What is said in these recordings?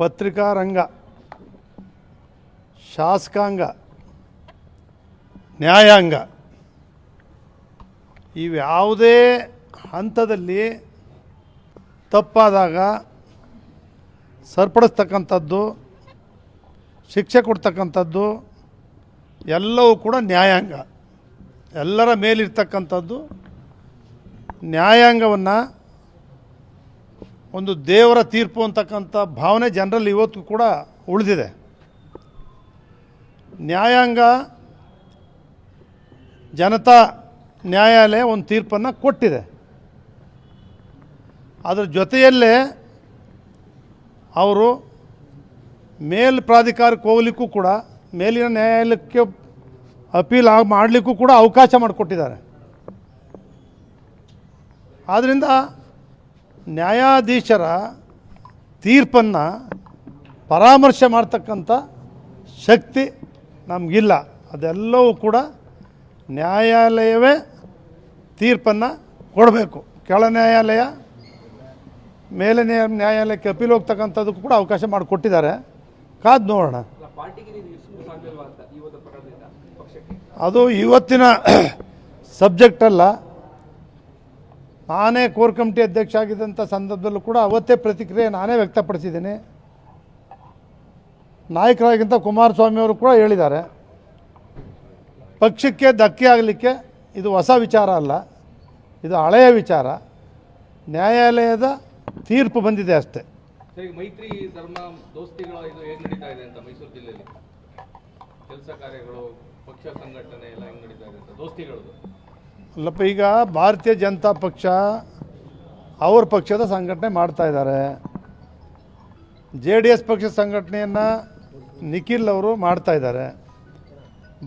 ಪತ್ರಿಕಾ ರಂಗ, ಶಾಸಕಾಂಗ, ನ್ಯಾಯಾಂಗ ಇವ್ಯಾವುದೇ ಹಂತದಲ್ಲಿ ತಪ್ಪಾದಾಗ ಸರಿಪಡಿಸ್ತಕ್ಕಂಥದ್ದು, ಶಿಕ್ಷೆ ಕೊಡ್ತಕ್ಕಂಥದ್ದು ಎಲ್ಲವೂ ಕೂಡ ನ್ಯಾಯಾಂಗ. ಎಲ್ಲರ ಮೇಲಿರ್ತಕ್ಕಂಥದ್ದು ನ್ಯಾಯಾಂಗವನ್ನು ಒಂದು ದೇವರ ತೀರ್ಪು ಅಂತಕ್ಕಂಥ ಭಾವನೆ ಜನರಲ್ಲಿ ಇವತ್ತು ಕೂಡ ಉಳಿದಿದೆ. ನ್ಯಾಯಾಂಗ, ಜನತಾ ನ್ಯಾಯಾಲಯ ಒಂದು ತೀರ್ಪನ್ನು ಕೊಟ್ಟಿದೆ. ಅದರ ಜೊತೆಯಲ್ಲೇ ಅವರು ಮೇಲ್ ಪ್ರಾಧಿಕಾರಕ್ಕೆ ಹೋಗ್ಲಿಕ್ಕೂ ಕೂಡ, ಮೇಲಿನ ನ್ಯಾಯಾಲಯಕ್ಕೆ ಅಪೀಲ್ ಮಾಡಲಿಕ್ಕೂ ಕೂಡ ಅವಕಾಶ ಮಾಡಿಕೊಟ್ಟಿದ್ದಾರೆ. ಆದ್ದರಿಂದ ನ್ಯಾಯಾಧೀಶರ ತೀರ್ಪನ್ನು ಪರಾಮರ್ಶೆ ಮಾಡ್ತಕ್ಕಂಥ ಶಕ್ತಿ ನಮಗಿಲ್ಲ. ಅದೆಲ್ಲವೂ ಕೂಡ ನ್ಯಾಯಾಲಯವೇ ತೀರ್ಪನ್ನು ಕೊಡಬೇಕು. ಕೆಳ ನ್ಯಾಯಾಲಯ ಮೇಲೆ ನ್ಯಾಯ ನ್ಯಾಯಾಲಯಕ್ಕೆ ಅಪೀಲ್ ಹೋಗ್ತಕ್ಕಂಥದ್ದಕ್ಕೂ ಕೂಡ ಅವಕಾಶ ಮಾಡಿಕೊಟ್ಟಿದ್ದಾರೆ. ಕಾದು ನೋಡೋಣ. ಅದು ಇವತ್ತಿನ ಸಬ್ಜೆಕ್ಟ್ ಅಲ್ಲ. ನಾನೇ ಕೋರ್ ಕಮಿಟಿ ಅಧ್ಯಕ್ಷ ಆಗಿದ್ದಂಥ ಸಂದರ್ಭದಲ್ಲೂ ಕೂಡ ಅವತ್ತೇ ಪ್ರತಿಕ್ರಿಯೆ ನಾನೇ ವ್ಯಕ್ತಪಡಿಸಿದ್ದೀನಿ. ನಾಯಕರಾಗಿಂತ ಕುಮಾರಸ್ವಾಮಿ ಅವರು ಕೂಡ ಹೇಳಿದ್ದಾರೆ. ಪಕ್ಷಕ್ಕೆ ಧಕ್ಕೆ ಆಗಲಿಕ್ಕೆ ಇದು ಹೊಸ ವಿಚಾರ ಅಲ್ಲ, ಇದು ಹಳೆಯ ವಿಚಾರ. ನ್ಯಾಯಾಲಯದ ತೀರ್ಪು ಬಂದಿದೆ ಅಷ್ಟೇ. ಮೈತ್ರಿ, ಧರ್ಮ, ದೋಸ್ತಿಗಳ ಕೆಲಸ ಕಾರ್ಯಗಳು, ಪಕ್ಷ ಸಂಘಟನೆ ಎಲ್ಲ ಹೆಂಗ್ ಇದೆ ಅಂತ ದೋಸ್ತಿಗಳದು ಅಲ್ಲಪ್ಪ ಈಗ ಭಾರತೀಯ ಜನತಾ ಪಕ್ಷ ಅವ್ರ ಪಕ್ಷದ ಸಂಘಟನೆ ಮಾಡ್ತಾ ಇದ್ದಾರೆ. ಜೆ ಡಿ ಎಸ್ ಪಕ್ಷದ ಸಂಘಟನೆಯನ್ನು ನಿಖಿಲ್ ಅವರು ಮಾಡ್ತಾ ಇದ್ದಾರೆ.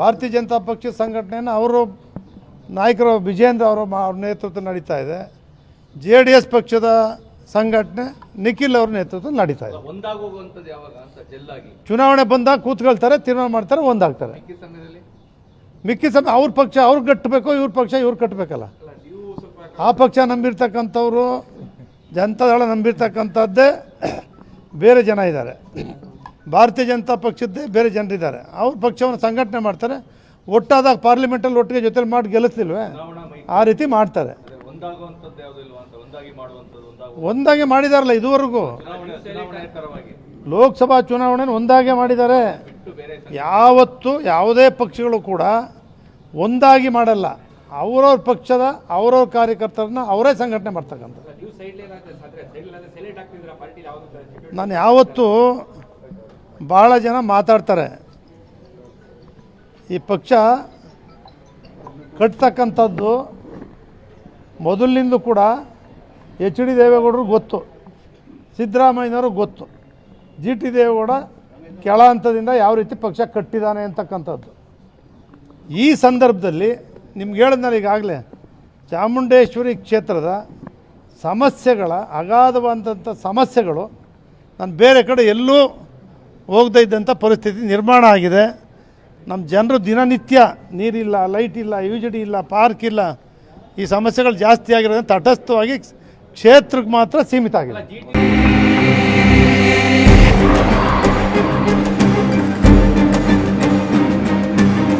ಭಾರತೀಯ ಜನತಾ ಪಕ್ಷದ ಸಂಘಟನೆಯನ್ನು ಅವರು ನಾಯಕರು ವಿಜೇಂದ್ರ ಅವರು ಅವ್ರ ನೇತೃತ್ವ ನಡೀತಾ ಇದೆ. ಜೆ ಡಿ ಎಸ್ ಪಕ್ಷದ ಸಂಘಟನೆ ನಿಖಿಲ್ ಅವ್ರ ನೇತೃತ್ವ ನಡೀತಾ ಇದೆ. ಚುನಾವಣೆ ಬಂದಾಗ ಕೂತ್ಕೊಳ್ತಾರೆ ತೀರ್ಮಾನ ಮಾಡ್ತಾರೆ ಒಂದಾಗ್ತಾರೆ. ಮಿಕ್ಕಿ ಸಮಯ ಅವ್ರ ಪಕ್ಷ, ಅವ್ರು ಕಟ್ಟಬೇಕು ಇವ್ರ ಪಕ್ಷ, ಇವ್ರು ಕಟ್ಟಬೇಕಲ್ಲ ಆ ಪಕ್ಷ ನಂಬಿರ್ತಕ್ಕಂಥವ್ರು, ಜನತಾದಳ ನಂಬಿರ್ತಕ್ಕಂಥದ್ದೇ ಬೇರೆ ಜನ ಇದ್ದಾರೆ. ಭಾರತೀಯ ಜನತಾ ಪಕ್ಷದ್ದೇ ಬೇರೆ ಜನರಿದ್ದಾರೆ. ಅವ್ರ ಪಕ್ಷವನ್ನು ಸಂಘಟನೆ ಮಾಡ್ತಾರೆ. ಒಟ್ಟಾದಾಗ ಪಾರ್ಲಿಮೆಂಟಲ್ಲಿ ಒಟ್ಟಿಗೆ ಜೊತೆಲಿ ಮಾಡಿ ಗೆಲ್ಲಿಸ್ಲಿಲ್ವೇ? ಆ ರೀತಿ ಮಾಡ್ತಾರೆ. ಒಂದಾಗಿ ಮಾಡಿದಾರಲ್ಲ ಇದುವರೆಗೂ? ಲೋಕಸಭಾ ಚುನಾವಣೆ ಒಂದಾಗೆ ಮಾಡಿದ್ದಾರೆ. ಯಾವತ್ತು ಯಾವುದೇ ಪಕ್ಷಗಳು ಕೂಡ ಒಂದಾಗಿ ಮಾಡಲ್ಲ. ಅವರವ್ರ ಪಕ್ಷದ ಅವರವ್ರ ಕಾರ್ಯಕರ್ತರನ್ನ ಅವರೇ ಸಂಘಟನೆ ಮಾಡ್ತಕ್ಕಂಥ ನಾನು ಯಾವತ್ತೂ ಭಾಳ ಜನ ಮಾತಾಡ್ತಾರೆ. ಈ ಪಕ್ಷ ಕಟ್ತಕ್ಕಂಥದ್ದು ಮೊದಲಿನಿಂದ ಕೂಡ ಎಚ್ ಡಿ ದೇವೇಗೌಡರು ಗೊತ್ತು. ಸಿದ್ದರಾಮಯ್ಯನವರು ಗೊತ್ತು. ಜಿ ಟಿ ದೇವೇಗೌಡ ಕೆಳ ಹಂತದಿಂದ ಯಾವ ರೀತಿ ಪಕ್ಷ ಕಟ್ಟಿದ್ದಾನೆ ಅಂತಕ್ಕಂಥದ್ದು. ಈ ಸಂದರ್ಭದಲ್ಲಿ ನಿಮ್ಗೆ ಹೇಳಿದ್ನಲ್ಲ ಈಗಾಗಲೇ, ಚಾಮುಂಡೇಶ್ವರಿ ಕ್ಷೇತ್ರದ ಸಮಸ್ಯೆಗಳ, ಅಗಾಧವಾದಂಥ ಸಮಸ್ಯೆಗಳು ನಾನು ಬೇರೆ ಕಡೆ ಎಲ್ಲೂ ಹೋಗದೇ ಇದ್ದಂಥ ಪರಿಸ್ಥಿತಿ ನಿರ್ಮಾಣ ಆಗಿದೆ. ನಮ್ಮ ಜನರು ದಿನನಿತ್ಯ ನೀರಿಲ್ಲ, ಲೈಟ್ ಇಲ್ಲ ಯು ಜಿ ಡಿ ಇಲ್ಲ, ಪಾರ್ಕ್ ಇಲ್ಲ, ಈ ಸಮಸ್ಯೆಗಳು ಜಾಸ್ತಿ ಆಗಿರೋದ್ರಿಂದ ತಟಸ್ಥವಾಗಿ ಕ್ಷೇತ್ರಕ್ಕೆ ಮಾತ್ರ ಸೀಮಿತ ಆಗಿದೆ.